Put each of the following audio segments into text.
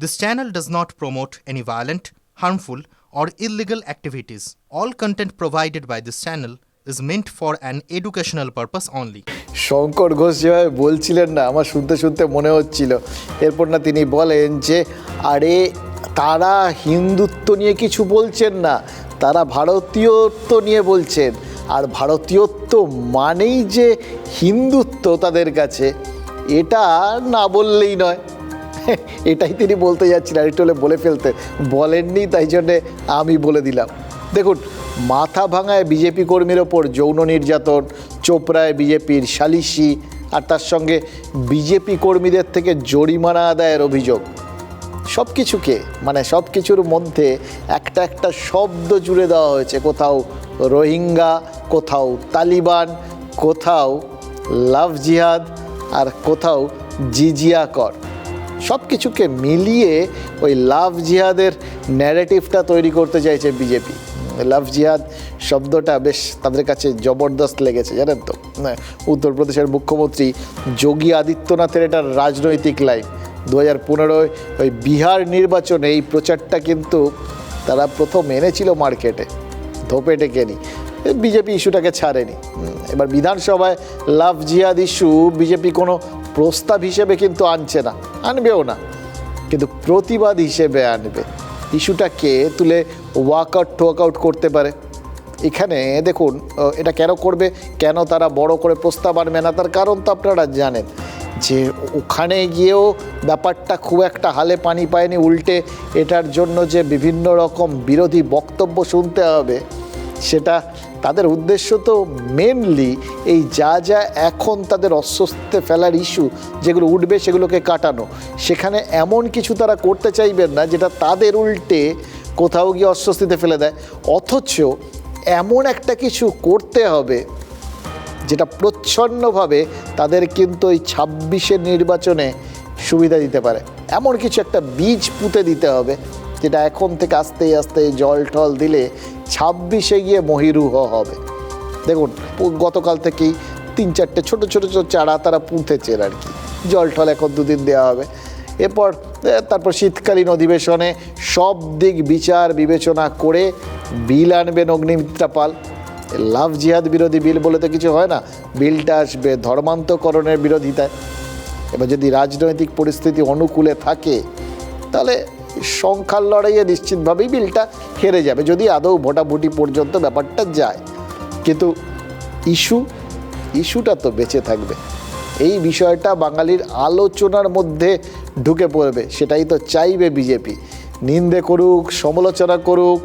This channel does not promote any violent, harmful, or illegal activities. All content provided by this channel is meant for an educational purpose only. Shankar Ghosh যেভাবে বলছিলেন না আমার শুনতে শুনতে মনে হচ্ছিল এরপর না তিনি বলেন যে আরে তারা হিন্দুত্ব নিয়ে কিছু বলছেন না তারা ভারতীয়ত্ব নিয়ে বলছেন আর ভারতীয়ত্ব মানেই যে হিন্দুত্ব তাদের কাছে এটা না বললেই নয় এটাই তিনি বলতে যাচ্ছিলেন আরেকটু হলে বলে ফেলতে। বলেননি, তাই জন্যে আমি বলে দিলাম। দেখুন, মাথা ভাঙায় বিজেপি কর্মীর ওপর যৌন নির্যাতন, চোপড়ায় বিজেপির সালিশি, আর তার সঙ্গে বিজেপি কর্মীদের থেকে জরিমানা আদায়ের অভিযোগ। সব কিছুকে মানে সব কিছুর মধ্যে একটা একটা শব্দ জুড়ে দেওয়া হয়েছে। কোথাও রোহিঙ্গা, কোথাও তালিবান, কোথাও লাভ জিহাদ, আর কোথাও জিজিয়া কর। সব কিছুকে মিলিয়ে ওই লাভ জিহাদের ন্যারেটিভটা তৈরি করতে চাইছে বিজেপি লাভ জিহাদ শব্দটা বেশ তাদের কাছে জবরদস্ত লেগেছে জানেন তো? হ্যাঁ, উত্তরপ্রদেশের মুখ্যমন্ত্রী যোগী আদিত্যনাথের এটা রাজনৈতিক লাইন। দু হাজার পনেরোয় ওই বিহার নির্বাচনে এই প্রচারটা কিন্তু তারা প্রথম এনেছিল মার্কেটে ধোপে টেকেনি। বিজেপি ইস্যুটাকে ছাড়েনি। এবার বিধানসভায় লাভ জিহাদ ইস্যু বিজেপি কোনো প্রস্তাব হিসেবে কিন্তু আনছে না, আনবেও না। কিন্তু প্রতিবাদ হিসেবে আনবে। ইস্যুটাকে তুলে ওয়াকআউট টোয়াকআউট করতে পারে। এখানে দেখুন এটা কেন করবে, কেন তারা বড় করে প্রস্তাব আনবে না, তার কারণ তো আপনারা জানেন যে ওখানে গিয়েও ব্যাপারটা খুব একটা হালে পানি পায়নি। উল্টে এটার জন্য যে বিভিন্ন রকম বিরোধী বক্তব্য শুনতে হবে, সেটা তাদের উদ্দেশ্য তো মেনলি এই যা যা এখন তাদের অস্বস্তিতে ফেলার ইস্যু যেগুলো উঠবে সেগুলোকে কাটানো। সেখানে এমন কিছু তারা করতে চাইবেন না যেটা তাদের উল্টে কোথাও গিয়ে অস্বস্তিতে ফেলে দেয়। অথচ এমন একটা কিছু করতে হবে যেটা প্রচ্ছন্নভাবে তাদের কিন্তু ওই ছাব্বিশের নির্বাচনে সুবিধা দিতে পারে। এমন কিছু একটা বীজ পুঁতে দিতে হবে যেটা এখন থেকে আস্তে আস্তে জল টল দিলে ছাব্বিশে গিয়ে মহিরুহ হবে। দেখুন গতকাল থেকেই তিন চারটে ছোট ছোট ছোট চারা তারা পুঁতেছেন আর কি। জল টল এখন দুদিন দেওয়া হবে। এরপর তারপর শীতকালীন অধিবেশনে সব দিক বিচার বিবেচনা করে বিল আনবেন অগ্নিমিত্রা পাল। লাভ জিহাদ বিরোধী বিল বলে তো কিছু হয় না। বিলটা আসবে ধর্মান্তকরণের বিরোধিতায়। এবার যদি রাজনৈতিক পরিস্থিতি অনুকূলে থাকে, তাহলে সংখ্যার লড়াইয়ে নিশ্চিতভাবেই বিলটা হেরে যাবে, যদি আদৌ ভোটাভুটি পর্যন্ত ব্যাপারটা যায়। কিন্তু ইস্যু, ইস্যুটা তো বেঁচে থাকবে। এই বিষয়টা বাঙালির আলোচনার মধ্যে ঢুকে পড়বে, সেটাই তো চাইবে বিজেপি। নিন্দে করুক, সমালোচনা করুক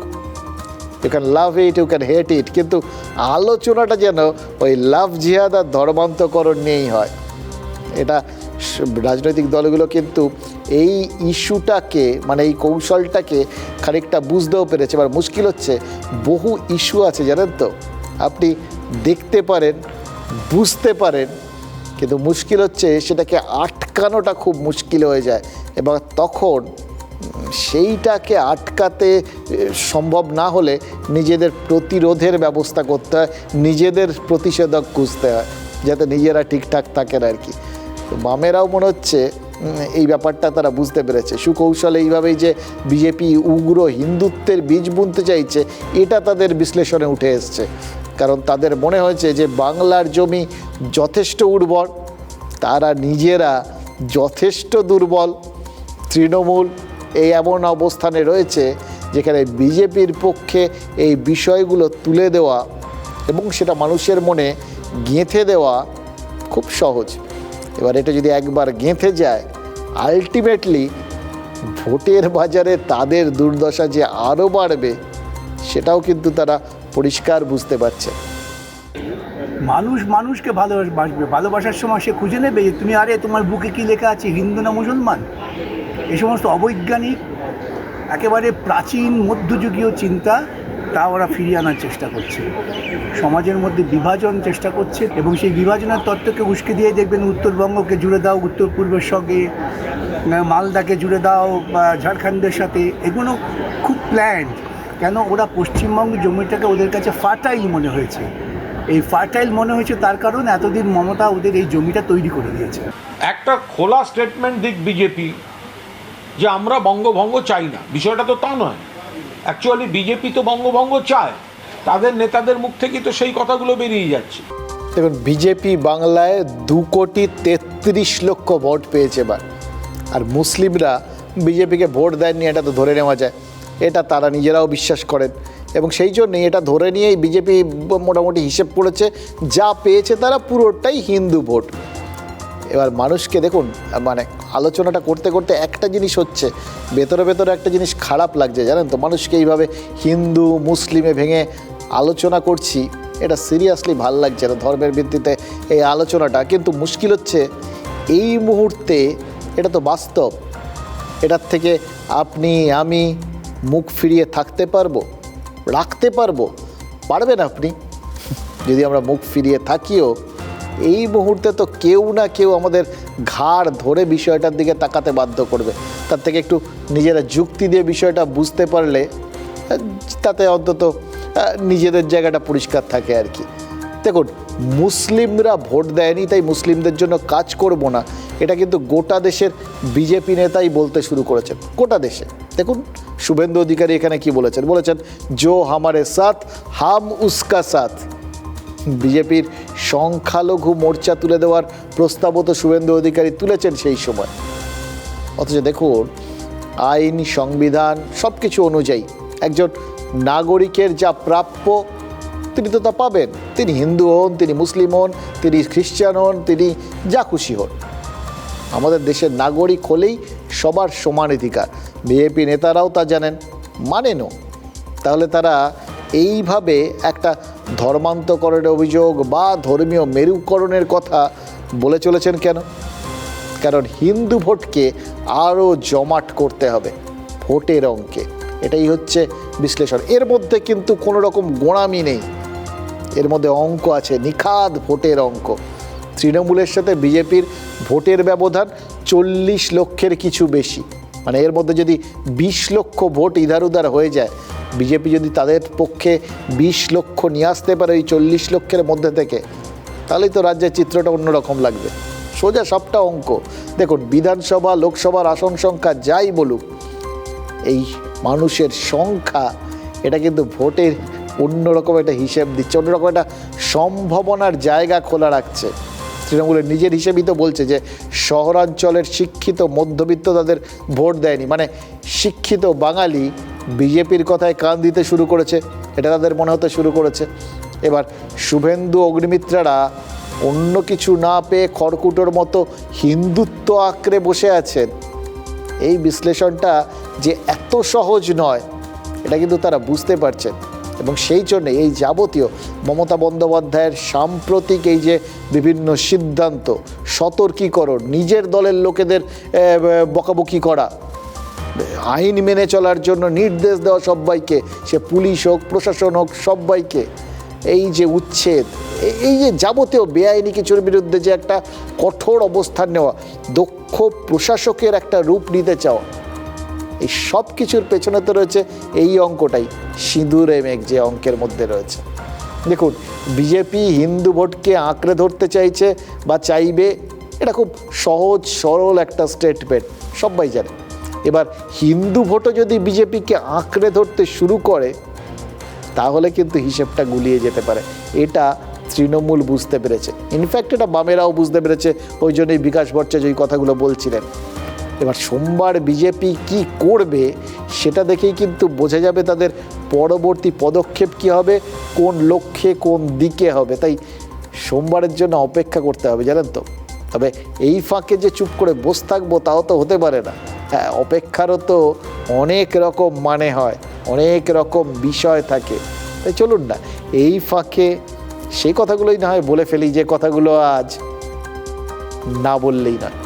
you can love it you can hate it কিন্তু আলোচনাটা যেন ওই লাভ জিহাদ আর ধর্মান্তকরণ নিয়েই হয়। এটা রাজনৈতিক দলগুলো কিন্তু এই ইস্যুটাকে মানে এই কৌশলটাকে খানিকটা বুঝতেও পেরেছে এবার মুশকিল হচ্ছে, বহু ইস্যু আছে, জানেন তো? আপনি দেখতে পারেন, বুঝতে পারেন, কিন্তু মুশকিল হচ্ছে সেটাকে আটকানোটা খুব মুশকিল হয়ে যায়, এবং তখন সেইটাকে আটকাতে সম্ভব না হলে নিজেদের প্রতিরোধের ব্যবস্থা করতে হয়, নিজেদের প্রতিষেধক খুঁজতে হয়, যাতে নিজেরা ঠিকঠাক থাকেন আর কি। বামেরাও মনে হচ্ছে এই ব্যাপারটা তারা বুঝতে পেরেছে। সুকৌশলে এইভাবেই যে বিজেপি উগ্র হিন্দুত্বের বীজ বুনতে চাইছে, এটা তাদের বিশ্লেষণে উঠে এসছে। কারণ তাদের মনে হয়েছে যে বাংলার জমি যথেষ্ট উর্বর, তারা নিজেরা যথেষ্ট দুর্বল। তৃণমূল এই এমন অবস্থানে রয়েছে যেখানে বিজেপির পক্ষে এই বিষয়গুলো তুলে দেওয়া এবং সেটা মানুষের মনে গেঁথে দেওয়া খুব সহজ। এবার এটা যদি একবার গেঁথে যায় আলটিমেটলি ভোটের বাজারে তাদের দুর্দশা যে আরও বাড়বে, সেটাও কিন্তু তারা পরিষ্কার বুঝতে পারছে। মানুষ মানুষকে ভালোবাসবে। ভালোবাসার সময় সে খুঁজে নেবে যে তুমি আরে তোমার বুকে কি লেখা আছে, হিন্দু না মুসলমান? এ সমস্ত অবৈজ্ঞানিক, একেবারে প্রাচীন মধ্যযুগীয় চিন্তা তা ওরা ফিরিয়ে আনার চেষ্টা করছে। সমাজের মধ্যে বিভাজন চেষ্টা করছে এবং সেই বিভাজনের তত্ত্বকে উস্কে দিয়ে দেখবেন উত্তরবঙ্গকে জুড়ে দাও, উত্তর পূর্বের সঙ্গে মালদাকে জুড়ে দাও বা ঝাড়খণ্ডের সাথে, এগুলো খুব প্ল্যান্ড কেন ওরা পশ্চিমবঙ্গ জমিটাকে ওদের কাছে ফার্টাইল মনে হয়েছে। এই ফার্টাইল মনে হয়েছে তার কারণ এতদিন মমতা ওদের এই জমিটা তৈরি করে দিয়েছে। একটা খোলা স্টেটমেন্ট দিক বিজেপি যে আমরা বঙ্গভঙ্গ চাই না। বিষয়টা তো তা নয়। অ্যাকচুয়ালি বিজেপি তো বঙ্গভঙ্গ চায়। তাদের নেতাদের মুখ থেকে তো সেই কথাগুলো বেরিয়ে যাচ্ছে। দেখুন বিজেপি বাংলায় দু কোটি তেত্রিশ লক্ষ ভোট পেয়েছে এবার। আর মুসলিমরা বিজেপিকে ভোট দেননি এটা তো ধরে নেওয়া যায়। এটা তারা নিজেরাও বিশ্বাস করেন। এবং সেই জন্যই এটা ধরে নিয়েই বিজেপি মোটামুটি হিসেব করেছে, যা পেয়েছে তারা পুরোটাই হিন্দু ভোট। এবার মানুষকে দেখুন মানে আলোচনাটা করতে করতে একটা জিনিস হচ্ছে, ভেতরে ভেতরে একটা জিনিস খারাপ লাগছে, জানেন তো? মানুষকে এইভাবে হিন্দু, মুসলিমে ভেঙে আলোচনা করছি, এটা সিরিয়াসলি ভালো লাগছে না ধর্মের ভিত্তিতে এই আলোচনাটা। কিন্তু মুশকিল হচ্ছে, এই মুহূর্তে এটা তো বাস্তব, এটার থেকে আপনি, আমি মুখ ফিরিয়ে থাকতে পারব, রাখতে পারব, পারবেন আপনি? যদি আমরা মুখ ফিরিয়ে থাকিও এই মুহূর্তে তো কেউ না কেউ আমাদের ঘাড় ধরে বিষয়টার দিকে তাকাতে বাধ্য করবে। তার থেকে একটু নিজেরা যুক্তি দিয়ে বিষয়টা বুঝতে পারলে, তাতে অন্তত নিজেদের জায়গাটা পরিষ্কার থাকে আর কি। দেখুন, মুসলিমরা ভোট দেয়নি, তাই মুসলিমদের জন্য কাজ করব না। এটা কিন্তু গোটা দেশের বিজেপি নেতাই বলতে শুরু করেছেন। গোটা দেশে। দেখুন, শুভেন্দু অধিকারী এখানে কি বলেছেন? বলেছেন, জো হামারে সাথ, হাম উসকা সাথ। বিজেপির সংখ্যালঘু মোর্চা তুলে দেওয়ার প্রস্তাবও তো শুভেন্দু অধিকারী তুলেছেন সেই সময়। অথচ দেখুন, আইন, সংবিধান সব কিছু অনুযায়ী একজন নাগরিকের যা প্রাপ্য তিনি তো তা পাবেন। তিনি হিন্দু হন, তিনি মুসলিম হন, তিনি খ্রিস্টান হন, তিনি যা খুশি হন। আমাদের দেশের নাগরিক হলেই সবার সমান অধিকার। বিজেপি নেতারাও তা জানেন, মানেনও। তাহলে তারা এইভাবে একটা ধর্মান্তকরণের অভিযোগ বা ধর্মীয় মেরুকরণের কথা বলে চলেছেন কেন? কারণ হিন্দু ভোটকে আরও জমাট করতে হবে ভোটের অঙ্কে। এটাই হচ্ছে বিশ্লেষণ। এর মধ্যে কিন্তু কোনো রকম গোড়ামি নেই। এর মধ্যে অঙ্ক আছে, নিখাদ ভোটের অঙ্ক। তৃণমূলের সাথে বিজেপির ভোটের ব্যবধান চল্লিশ লক্ষের কিছু বেশি। মানে এর মধ্যে যদি বিশ লক্ষ ভোট ইধার উধার হয়ে যায় বিজেপি যদি তাদের পক্ষে বিশ লক্ষ নিয়ে আসতে পারে ওই চল্লিশ লক্ষের মধ্যে থেকে, তাহলেই তো রাজ্যের চিত্রটা অন্যরকম লাগবে। সোজা সবটা অঙ্ক। দেখুন, বিধানসভা, লোকসভার আসন সংখ্যা যাই বলুক, এই মানুষের সংখ্যা, এটা কিন্তু ভোটের অন্যরকম একটা হিসেব দিচ্ছে, অন্যরকম একটা সম্ভাবনার জায়গা খোলা রাখছে। তৃণমূলের নিজের হিসেবেই তো বলছে যে, শহরাঞ্চলের শিক্ষিত মধ্যবিত্ত তাদের ভোট দেয়নি। মানে শিক্ষিত বাঙালি বিজেপির কথায় কান দিতে শুরু করেছে, এটা তাদের মনে হতে শুরু করেছে। এবার শুভেন্দু অগ্নিমিত্রারা অন্য কিছু না পেয়ে খড়কুটোর মতো হিন্দুত্ব আঁকড়ে বসে আছেন। এই বিশ্লেষণটা যে এত সহজ নয়, এটা কিন্তু তারা বুঝতে পারছেন। এবং সেই জন্য এই যাবতীয় মমতা বন্দ্যোপাধ্যায়ের সাম্প্রতিক এই যে বিভিন্ন সিদ্ধান্ত, সতর্কীকরণ, নিজের দলের লোকেদের বকাবকি করা আইন মেনে চলার জন্য নির্দেশ দেওয়া সবাইকে, সে পুলিশ হোক, প্রশাসন হোক, সবাইকে। এই যে উচ্ছেদ এই যে যাবতীয় বেআইনি কিছুর বিরুদ্ধে যে একটা কঠোর অবস্থান নেওয়া, দক্ষ প্রশাসকের একটা রূপ নিতে চাওয়া, এই সব কিছুর পেছনে তো রয়েছে এই অঙ্কটাই, সিঁদুরে মেঘ যে অঙ্কের মধ্যে রয়েছে। দেখুন, বিজেপি হিন্দু ভোটকে আঁকড়ে ধরতে চাইছে বা চাইবে, এটা খুব সহজ, সরল একটা স্টেটমেন্ট, সবাই জানে। এবার হিন্দু ভোটও যদি বিজেপিকে আঁকড়ে ধরতে শুরু করে, তাহলে কিন্তু হিসেবটা গুলিয়ে যেতে পারে। এটা তৃণমূল বুঝতে পেরেছে। ইনফ্যাক্ট এটা বামেরাও বুঝতে পেরেছে। ওই জন্যই বিকাশ ভট্টাচার্য এই কথাগুলো বলছিলেন। এবার সোমবার বিজেপি কি করবে, সেটা দেখেই কিন্তু বোঝা যাবে তাদের পরবর্তী পদক্ষেপ কি হবে, কোন লক্ষ্যে কোন দিকে হবে। তাই সোমবারের জন্য অপেক্ষা করতে হবে, জানেন তো? তবে এই ফাঁকে যে চুপ করে বসে থাকব, তাও তো হতে পারে না। হ্যাঁ অপেক্ষারও তো অনেক রকম মানে হয়, অনেক রকম বিষয় থাকে। তাই চলুন না, এই ফাঁকে সেই কথাগুলোই না হয় বলে ফেলি যে কথাগুলো আজ না বললেই নয়।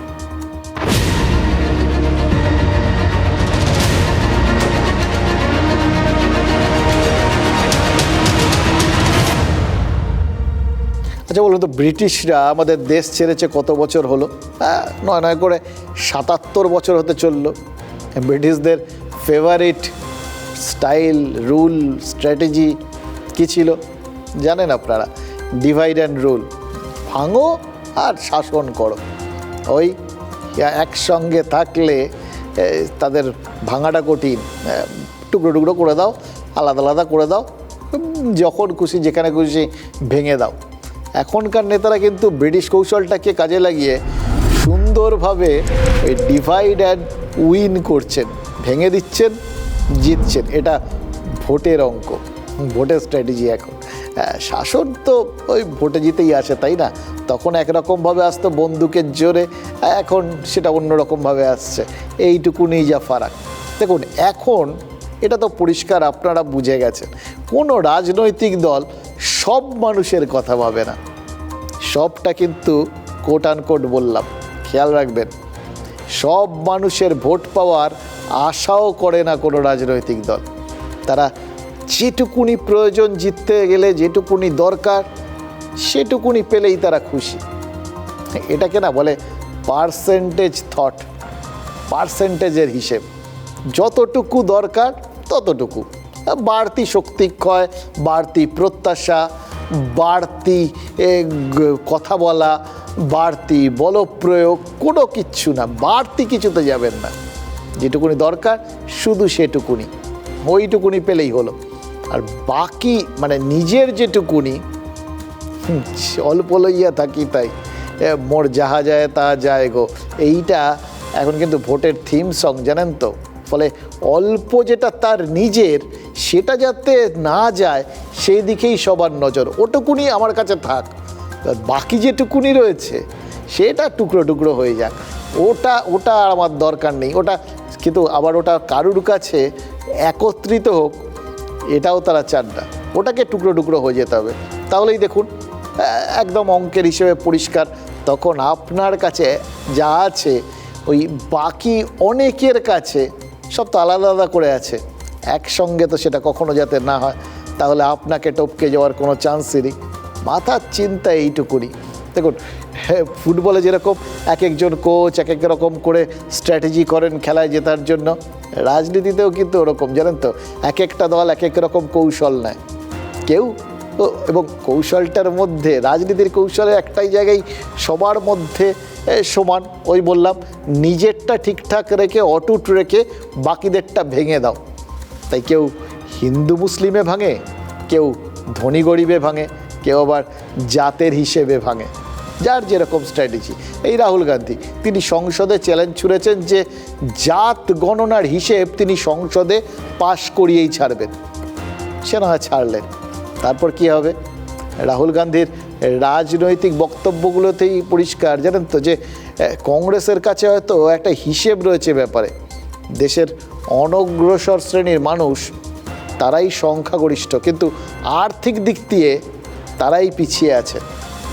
আচ্ছা বলুন তো, ব্রিটিশরা আমাদের দেশ ছেড়েছে কত বছর হলো? হ্যাঁ নয় নয় করে সাতাত্তর বছর হতে চলল। ব্রিটিশদের ফেভারিট স্টাইল রুল স্ট্র্যাটেজি কী ছিল? জানেন আপনারা? ডিভাইড অ্যান্ড রুল ভাঙো আর শাসন করো। ওই একসঙ্গে থাকলে তাদের ভাঙাটা কঠিন। টুকরো টুকরো করে দাও, আলাদা আলাদা করে দাও যখন খুশি, যেখানে খুশি ভেঙে দাও। এখনকার নেতারা কিন্তু ব্রিটিশ কৌশলটাকে কাজে লাগিয়ে সুন্দরভাবে ওই ডিভাইড অ্যান্ড উইন করছেন ভেঙে দিচ্ছেন জিতছেন। এটা ভোটের অঙ্ক ভোটের স্ট্র্যাটেজি এখন। হ্যাঁ, শাসন তো ওই ভোটে জিতেই আসে তাই না? তখন একরকমভাবে আসতো বন্দুকের জোরে এখন সেটা অন্যরকমভাবে আসছে। এইটুকুনি যা ফারাক। দেখুন এখন এটা তো পরিষ্কার আপনারা বুঝে গেছেন। কোনো রাজনৈতিক দল সব মানুষের কথা ভাবে না। সবটা কিন্তু কোট আনকোট বললাম। খেয়াল রাখবেন, সব মানুষের ভোট পাওয়ার আশাও করে না কোনো রাজনৈতিক দল। তারা যেটুকুনি প্রয়োজন জিততে গেলে যেটুকুনি দরকার, সেটুকুনি পেলেই তারা খুশি। এটাকে না বলে পার্সেন্টেজ থট পার্সেন্টেজের হিসেব। যতটুকু দরকার ততটুকু। বাড়তি শক্তিক্ষয় বাড়তি প্রত্যাশা, বাড়তি কথা বলা, বাড়তি বলপ্রয়োগ, কোনো কিচ্ছু না, বাড়তি কিছুতে যাবেন না। যেটুকুনি দরকার, শুধু সেটুকুনি। ওইটুকুনি পেলেই হলো। আর বাকি মানে নিজের যেটুকুনি অল্প লইয়া থাকি তাই। মোর যাহা যায় তা যায় গো। এইটা এখন কিন্তু ভোটের থিম সং জানেন তো? ফলে অল্প যেটা তার নিজের, সেটা যাতে না যায়, সেই দিকেই সবার নজর। ওটুকুনি আমার কাছে থাক। বাকি যেটুকুনি রয়েছে, সেটা টুকরো টুকরো হয়ে যাক। ওটা ওটা আর আমার দরকার নেই। ওটা, কিন্তু আবার ওটা কারুর কাছে একত্রিত হোক, এটাও তারা চান না। ওটাকে টুকরো টুকরো হয়ে যেতে হবে। তাহলেই দেখুন একদম অঙ্কের হিসেবে পরিষ্কার। তখন আপনার কাছে যা আছে, ওই বাকি অনেকের কাছে সব তো আলাদা আলাদা করে আছে। একসঙ্গে তো সেটা কখনো যাতে না হয়, তাহলে আপনাকে টপকে যাওয়ার কোনো চান্সই নেই। মাথার চিন্তা এইটুকুনি। দেখুন ফুটবলে যেরকম এক একজন কোচ এক এক রকম করে স্ট্র্যাটেজি করেন খেলায় জেতার জন্য, রাজনীতিতেও কিন্তু ওরকম, জানেন তো? এক একটা দল এক এক রকম কৌশল নেয়। কেউ এবং কৌশলটার মধ্যে, রাজনীতির কৌশলের একটাই জায়গায় সবার মধ্যে সমান, ওই বললাম, নিজেরটা ঠিকঠাক রেখে, অটুট রেখে, বাকিদেরটা ভেঙে দাও। তাই কেউ হিন্দু মুসলিমে ভাঙে, কেউ ধনী গরিবে ভাঙে, কেউ আবার জাতের হিসেবে ভাঙে। যার যেরকম স্ট্র্যাটেজি এই রাহুল গান্ধী, তিনি সংসদে চ্যালেঞ্জ ছুড়েছেন যে, জাত গণনার হিসেব তিনি সংসদে পাশ করিয়েই ছাড়বেন। সে না হয় ছাড়লেন। তারপর কি হবে? রাহুল গান্ধীর রাজনৈতিক বক্তব্যগুলোতেই পরিষ্কার। জানেন তো যে কংগ্রেসের কাছে হয়তো একটা হিসেব রয়েছে ব্যাপারে। দেশের অনগ্রসর শ্রেণির মানুষ, তারাই সংখ্যাগরিষ্ঠ। কিন্তু আর্থিক দিক দিয়ে তারাই পিছিয়ে আছে।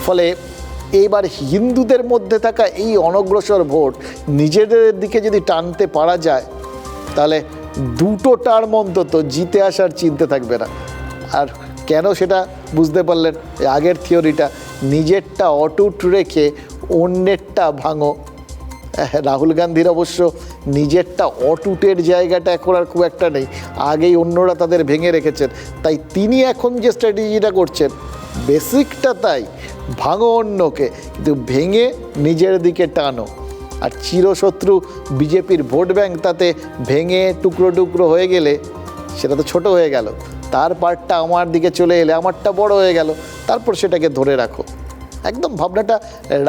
ফলে এইবার হিন্দুদের মধ্যে থাকা এই অনগ্রসর ভোট নিজেদের দিকে যদি টানতে পারা যায়, তাহলে দুটো টার্ম অন্তত জিতে আসার চিনতে থাকবে না। আর কেন সেটা বুঝতে পারলেন আগের থিওরিটা নিজেরটা অটুট রেখে অন্যেরটা ভাঙো। রাহুল গান্ধীর অবশ্য নিজেরটা অটুটের জায়গাটা এখন আর খুব একটা নেই। আগেই অন্যরা তাদের ভেঙে রেখেছেন। তাই তিনি এখন যে স্ট্র্যাটেজিটা করছেন, বেসিকটা তাই, ভাঙো অন্যকে, কিন্তু ভেঙে নিজের দিকে টানো। আর চিরশত্রু বিজেপির ভোট ব্যাংক তাতে ভেঙে টুকরো টুকরো হয়ে গেলে সেটা তো ছোট হয়ে গেল। তার পার্টটা আমার দিকে চলে এলে আমারটা বড় হয়ে গেল। তারপর সেটাকে ধরে রাখো। একদম ভাবনাটা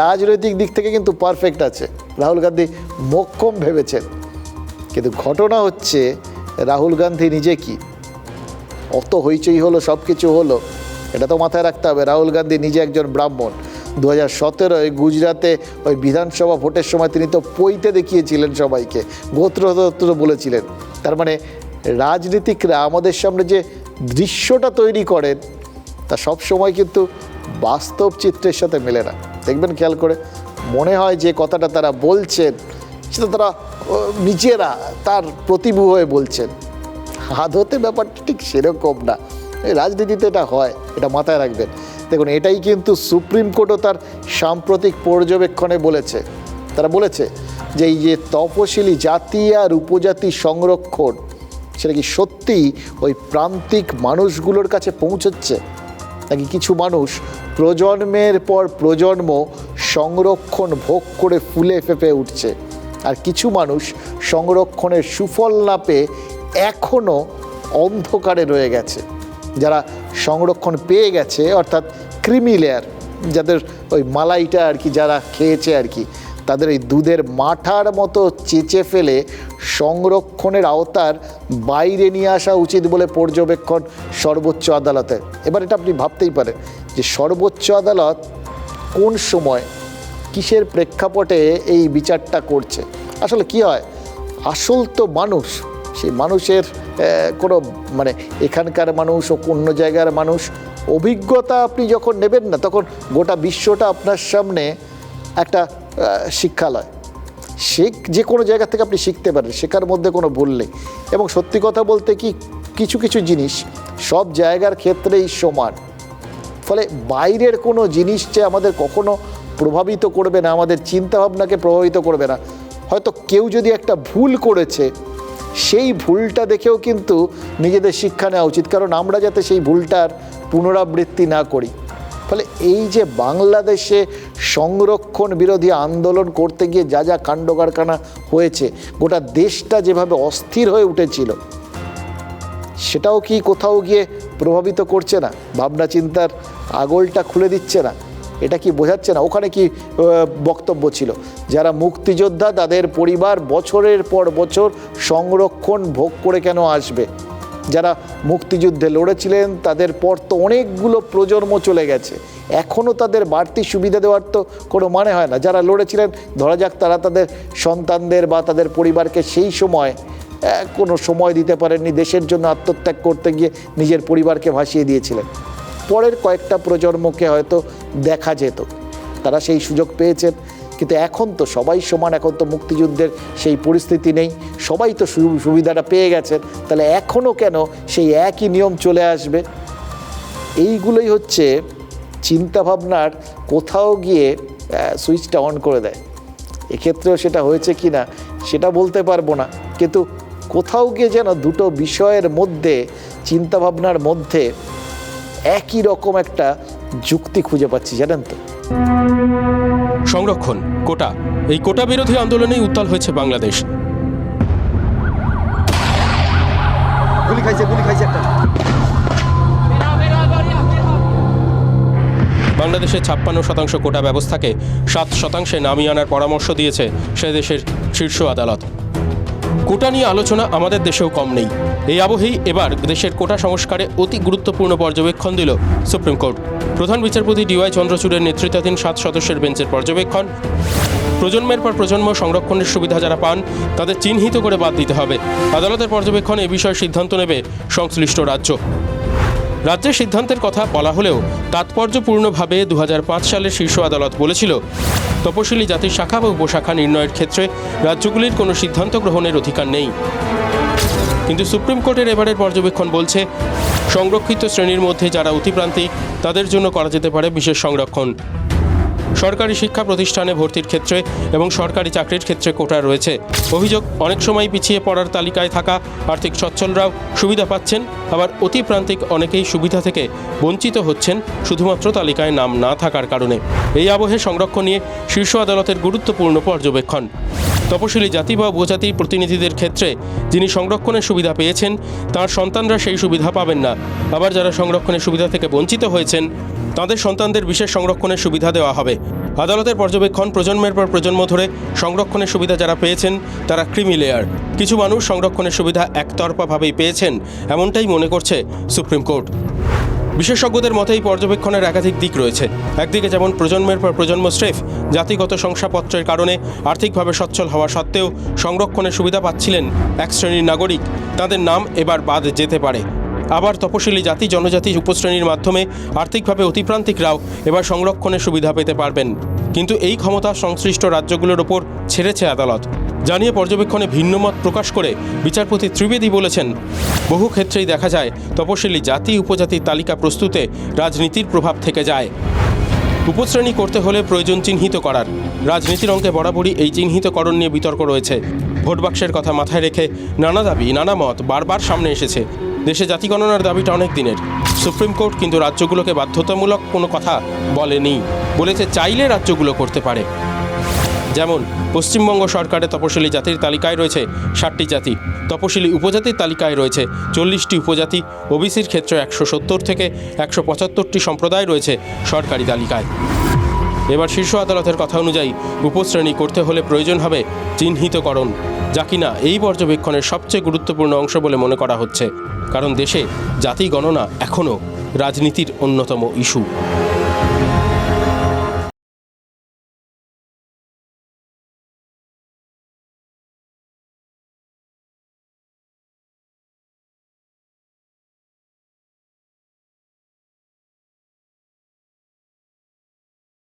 রাজনৈতিক দিক থেকে কিন্তু পারফেক্ট আছে। রাহুল গান্ধী মোক্ষম ভেবেছেন। কিন্তু ঘটনা হচ্ছে, রাহুল গান্ধী নিজে কি? অত হইচই হলো সব কিছু হলো, এটা তো মাথায় রাখতে হবে। রাহুল গান্ধী নিজে একজন ব্রাহ্মণ। দু হাজার সতেরোয় গুজরাতে ওই বিধানসভা ভোটের সময় তিনি তো পইতে দেখিয়েছিলেন সবাইকে। গোত্র বলেছিলেন। তার মানে রাজনীতিকরা আমাদের সামনে যে দৃশ্যটা তৈরি করেন তা সব সময় কিন্তু বাস্তব চিত্রের সাথে মেলে না। দেখবেন খেয়াল করে, মনে হয় যে কথাটা তারা বলছেন, সেটা তারা নিজেরা তার প্রতিভু হয়ে বলছেন। আদতে ব্যাপারটা ঠিক সেরকম না। এই রাজনীতিতে এটা হয়, এটা মাথায় রাখবেন। দেখুন, এটাই কিন্তু সুপ্রিম কোর্টও তার সাম্প্রতিক পর্যবেক্ষণে বলেছে। তারা বলেছে যে এই যে তপশিলি জাতি আর উপজাতি সংরক্ষণ সেটা কি সত্যিই ওই প্রান্তিক মানুষগুলোর কাছে পৌঁছচ্ছে? নাকি কিছু মানুষ প্রজন্মের পর প্রজন্ম সংরক্ষণ ভোগ করে ফুলে ফেপে উঠছে? আর কিছু মানুষ সংরক্ষণের সুফল না পেয়ে এখনও অন্ধকারে রয়ে গেছে। যারা সংরক্ষণ পেয়ে গেছে, অর্থাৎ ক্রিমি লেয়ার, যাদের ওই মালাইটা আর কি যারা খেয়েছে আর কি তাদের এই দুধের মাঠার মতো চেঁচে ফেলে সংরক্ষণের আওতার বাইরে নিয়ে আসা উচিত বলে পর্যবেক্ষণ সর্বোচ্চ আদালতের এবার এটা আপনি ভাবতেই পারেন যে সর্বোচ্চ আদালত কোন সময় কিসের প্রেক্ষাপটে এই বিচারটা করছে? আসলে কি হয়? আসল তো মানুষ, সেই মানুষের কোনো মানে এখানকার মানুষ ও অন্য জায়গার মানুষ, অভিজ্ঞতা আপনি যখন নেবেন না, তখন গোটা বিশ্বটা আপনার সামনে একটা শিক্ষালয়। শেখ যে কোনো জায়গা থেকে আপনি শিখতে পারেন, শেখার মধ্যে কোনো ভুল নেই। এবং সত্যি কথা বলতে কি, কিছু কিছু জিনিস সব জায়গার ক্ষেত্রেই সমান। ফলে বাইরের কোনো জিনিস যে আমাদের কখনো প্রভাবিত করবে না, আমাদের চিন্তাভাবনাকে প্রভাবিত করবে না, হয়তো কেউ যদি একটা ভুল করেছে, সেই ভুলটা দেখেও কিন্তু নিজেদের শিক্ষা নেওয়া উচিত। কারণ আমরা যাতে সেই ভুলটার পুনরাবৃত্তি না করি। ফলে এই যে বাংলাদেশে সংরক্ষণ বিরোধী আন্দোলন করতে গিয়ে যা যা কাণ্ড কারখানা হয়েছে, গোটা দেশটা যেভাবে অস্থির হয়ে উঠেছিল, সেটাও কি কোথাও গিয়ে প্রভাবিত করছে না? ভাবনা চিন্তার আগলটা খুলে দিচ্ছে না? এটা কি বোঝাচ্ছে না? ওখানে কি বক্তব্য ছিল? যারা মুক্তিযোদ্ধা, তাদের পরিবার বছরের পর বছর সংরক্ষণ ভোগ করে কেন আসবে? যারা মুক্তিযুদ্ধে লড়েছিলেন, তাদের পর তো অনেকগুলো প্রজন্ম চলে গেছে। এখনও তাদের বাড়তি সুবিধা দেওয়ার তো কোনো মানে হয় না। যারা লড়েছিলেন, ধরা যাক তারা তাদের সন্তানদের বা তাদের পরিবারকে সেই সময় কোনো সময় দিতে পারেননি, দেশের জন্য আত্মত্যাগ করতে গিয়ে নিজের পরিবারকে ভাসিয়ে দিয়েছিলেন। পরের কয়েকটা প্রজন্মকে হয়তো দেখা যেত। তারা সেই সুযোগ পেয়েছেন। কিন্তু এখন তো সবাই সমান, এখন তো মুক্তিযুদ্ধের সেই পরিস্থিতি নেই। সবাই তো সুবিধাটা পেয়ে গেছেন। তাহলে এখনও কেন সেই একই নিয়ম চলে আসবে? এইগুলোই হচ্ছে চিন্তাভাবনার কোথাও গিয়ে সুইচটা অন করে দেয়। এক্ষেত্রেও সেটা হয়েছে কি না, সেটা বলতে পারব না। কিন্তু কোথাও গিয়ে যেন দুটো বিষয়ের মধ্যে, চিন্তাভাবনার মধ্যে একই রকম একটা যুক্তি খুঁজে পাচ্ছি, জানেন তো? সংরক্ষণ কোটা। এই কোটা বিরোধী আন্দোলনেই উত্তাল হয়েছে বাংলাদেশ। গুলি খাইছে গুলি খাইছে একটা। বাংলাদেশের ছাপ্পান্ন শতাংশ কোটা ব্যবস্থাকে সাত শতাংশে নামিয়ে আনার পরামর্শ দিয়েছে সে দেশের শীর্ষ আদালত। কোটা নিয়ে আলোচনা আমাদের দেশেও কম নেই। এই আবহেই এবার দেশের কোটা সংস্কারে অতি গুরুত্বপূর্ণ পর্যবেক্ষণ দিল সুপ্রিম কোর্ট। প্রধান বিচারপতি ডিওয়াই চন্দ্রচূড়ের নেতৃত্বাধীন সাত সদস্যের বেঞ্চের পর্যবেক্ষণ। প্রজন্মের পর প্রজন্ম সংরক্ষণের সুবিধা যারা পান, তাদের চিহ্নিত করে বাদ দিতে হবে। আদালতের পর্যবেক্ষণ এ বিষয়ে সিদ্ধান্ত নেবে সংশ্লিষ্ট রাজ্য। রাজ্যের সিদ্ধান্তের কথা বলা হলেও তাৎপর্যপূর্ণভাবে দু সালের শীর্ষ আদালত বলেছিল, তপশিলি জাতির শাখা বা উপশাখা নির্ণয়ের ক্ষেত্রে রাজ্যগুলির কোনো সিদ্ধান্ত গ্রহণের অধিকার নেই। কিন্তু সুপ্রিম কোর্টের এবারের পর্যবেক্ষণ বলছে, সংরক্ষিত শ্রেণির মধ্যে যারা অতিপ্রান্তিক, তাদের জন্য করা যেতে পারে বিশেষ সংরক্ষণ। সরকারি শিক্ষা প্রতিষ্ঠানে ভর্তির ক্ষেত্রে এবং সরকারি চাকরির ক্ষেত্রে কোটা রয়েছে। অভিযোগ, অনেক সময় পিছিয়ে পড়ার তালিকায় থাকা আর্থিক সচ্ছলরাও সুবিধা পাচ্ছেন। আবার অতি প্রান্তিক অনেকেই সুবিধা থেকে বঞ্চিত হচ্ছেন, শুধুমাত্র তালিকায় নাম না থাকার কারণে। এই আবহে সংরক্ষণ নিয়ে শীর্ষ আদালতের গুরুত্বপূর্ণ পর্যবেক্ষণ। তপশিলি জাতি বা উপজাতি প্রতিনিধিদের ক্ষেত্রে যিনি সংরক্ষণের সুবিধা পেয়েছেন, তার সন্তানরা সেই সুবিধা পাবেন না। আবার যারা সংরক্ষণের সুবিধা থেকে বঞ্চিত হয়েছেন তাদের সন্তানদের বিশেষ সংরক্ষণের সুবিধা দেওয়া হবে। আদালতের পর্যবেক্ষণ প্রজন্মের পর প্রজন্ম ধরে সংরক্ষণের সুবিধা যারা পেয়েছেন, তারা ক্রিমি লেয়ার কিছু মানুষ সংরক্ষণের সুবিধা একতরফাভাবেই পেয়েছেন, এমনটাই মনে করছে সুপ্রিম কোর্ট। বিশেষজ্ঞদের মতে এই পর্যবেক্ষণের একাধিক দিক রয়েছে। একদিকে যেমন প্রজন্মের পর প্রজন্ম স্রেফ, জাতিগত শংসাপত্রের কারণে আর্থিকভাবে সচ্ছল হওয়া সত্ত্বেও সংরক্ষণের সুবিধা পাচ্ছিলেন এক শ্রেণির নাগরিক। তাদের নাম এবার বাদ যেতে পারে। আবার তপশিলি জাতি, জনজাতি, উপশ্রেণীর মাধ্যমে আর্থিকভাবে অতিপ্রান্তিকরাও এবার সংরক্ষণের সুবিধা পেতে পারবেন। কিন্তু এই ক্ষমতা সংশ্লিষ্ট রাজ্যগুলোর ওপর ছেড়েছে আদালত। জানিয়ে পর্যবেক্ষণে ভিন্নমত প্রকাশ করে বিচারপতি ত্রিবেদী বলেছেন, বহু ক্ষেত্রেই দেখা যায় তপশিলি জাতি, উপজাতির তালিকা প্রস্তুতে রাজনীতির প্রভাব থেকে যায়। উপশ্রেণী করতে হলে প্রয়োজন চিহ্নিত করার। রাজনীতির অঙ্কে বরাবরই এই চিহ্নিতকরণ নিয়ে বিতর্ক রয়েছে। ভোট বাক্সের কথা মাথায় রেখে নানা দাবি, নানা মত বারবার সামনে এসেছে। দেশে জাতি গণনার দাবিটা অনেক দিনের। সুপ্রিম কোর্ট কিন্তু রাজ্যগুলোকে বাধ্যতামূলক কোনো কথা বলেনি, বলেছে চাইলে রাজ্যগুলো করতে পারে। যেমন, পশ্চিমবঙ্গ সরকারের তপশিলি জাতির তালিকায় রয়েছে ষাটটি জাতি। তপশিলি উপজাতির তালিকায় রয়েছে চল্লিশটি উপজাতি, ওবিসির ক্ষেত্রে একশো সত্তর থেকে একশো পঁচাত্তরটি সম্প্রদায় রয়েছে সরকারি তালিকায়। এবার শীর্ষ আদালতের কথা অনুযায়ী, উপশ্রেণী করতে হলে প্রয়োজন হবে চিহ্নিতকরণ। যা কিনা এই পর্যবেক্ষণের সবচেয়ে গুরুত্বপূর্ণ অংশ বলে মনে করা হচ্ছে, কারণ দেশে জাতি গণনা এখনও রাজনীতির অন্যতম ইস্যু।